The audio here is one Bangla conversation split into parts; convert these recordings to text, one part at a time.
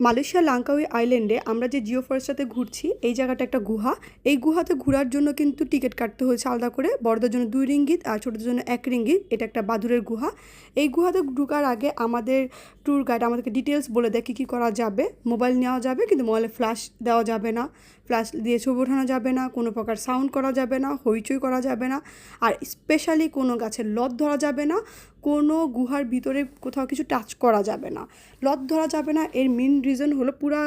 মালয়েশিয়া লাঙ্কাউই আইল্যান্ডে আমরা যে জিও ফরেস্টটাতে ঘুরছি, এই জায়গাটা একটা গুহা। এই গুহাতে ঘোরার জন্য কিন্তু টিকিট কাটতে হয়েছে আলাদা করে। বড়দের জন্য দুই রিঙ্গিত আর ছোটোদের জন্য এক রিঙ্গিত। এটা একটা বাদুরের গুহা। এই গুহাতে ঢোকার আগে আমাদের ট্যুর গাইড আমাদেরকে ডিটেলস বলে দেয় কী কী করা যাবে। মোবাইল নেওয়া যাবে, কিন্তু মোবাইলে ফ্ল্যাশ দেওয়া যাবে না। ফ্ল্যাশ দিয়ে ছবি ওঠানো যাবে না, কোনো প্রকার সাউন্ড করা যাবে না, হইচই করা যাবে না। আর স্পেশালি কোনো গাছের লত ধরা যাবে না। কোনো গুহার ভিতরে কোথাও কিছু টাচ করা যাবে না। লত ধরা যাবে না, এর মেন রিজন হলো পুরা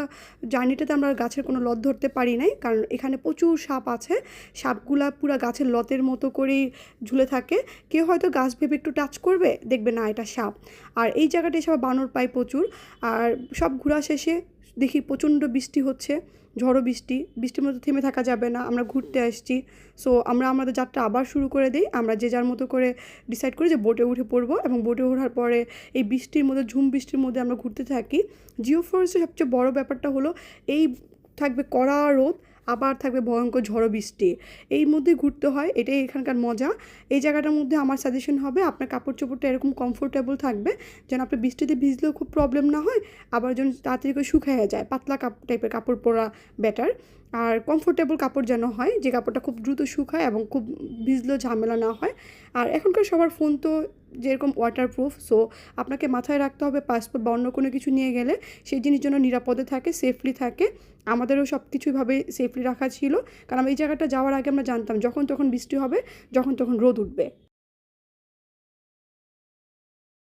জার্নিটাতে আমরা গাছের কোনো লত ধরতে পারি নাই, কারণ এখানে প্রচুর সাপ আছে, সাপগুলা পুরা গাছের লতের মতো করেই ঝুলে থাকে। কেউ হয়তো গাছ ভেবে একটু টাচ করবে, দেখবে না এটা সাপ। আর এই জায়গাটা এসব বানর পায় প্রচুর, আর সব ঘোরা শেষে দেখি প্রচণ্ড বৃষ্টি হচ্ছে, ঝড়ো বৃষ্টি, বৃষ্টির মধ্যে থেমে থাকা যাবে না, আমরা ঘুরতে আসছি। সো আমরা আমাদের যাত্রা আবার শুরু করে দিই, আমরা যে যার মতো করে ডিসাইড করি যে বোটে উঠে পড়ব এবং বোটে ওঠার পরে এই বৃষ্টির মধ্যে, ঝুম বৃষ্টির মধ্যে আমরা ঘুরতে থাকি। জিও ফরেস্টের সবচেয়ে বড় ব্যাপারটা হলো, এই থাকবে কড়া রোদ আবার থাকবে ভয়ঙ্কর ঝড়ো বৃষ্টি। এই মধ্যে ঘুরতে হয়, এটাই এখানকার মজা। এই জায়গাটার মধ্যে আমার সাজেশন হবে, আপনার কাপড় চোপড়টা এরকম কমফোর্টেবল থাকবে, যেন আপনার বৃষ্টিতে ভিজলেও খুব প্রবলেম না হয়, আবার যেন তাড়াতাড়ি করে শুকাইয়া যায়, পাতলা কাপ টাইপের কাপড় পরা বেটার আর কমফোর্টেবল কাপড় যেন হয়, যে কাপড়টা খুব দ্রুত শুকায় এবং খুব ভিজলেও ঝামেলা না হয়। আর এখনকার সবার ফোন তো যেরকম ওয়াটারপ্রুফ সো আপনাকে মাথায় রাখতে হবে পাসপোর্ট বা অন্য কোনো কিছু নিয়ে গেলে সেই জিনিস যেন নিরাপদে থাকে সেফলি থাকে। আমাদেরও সব কিছুইভাবে সেফলি রাখা ছিল। কারণ এই জায়গাটা যাওয়ার আগে আমরা জানতাম যখন তখন বৃষ্টি হবে, যখন তখন রোদ উঠবে।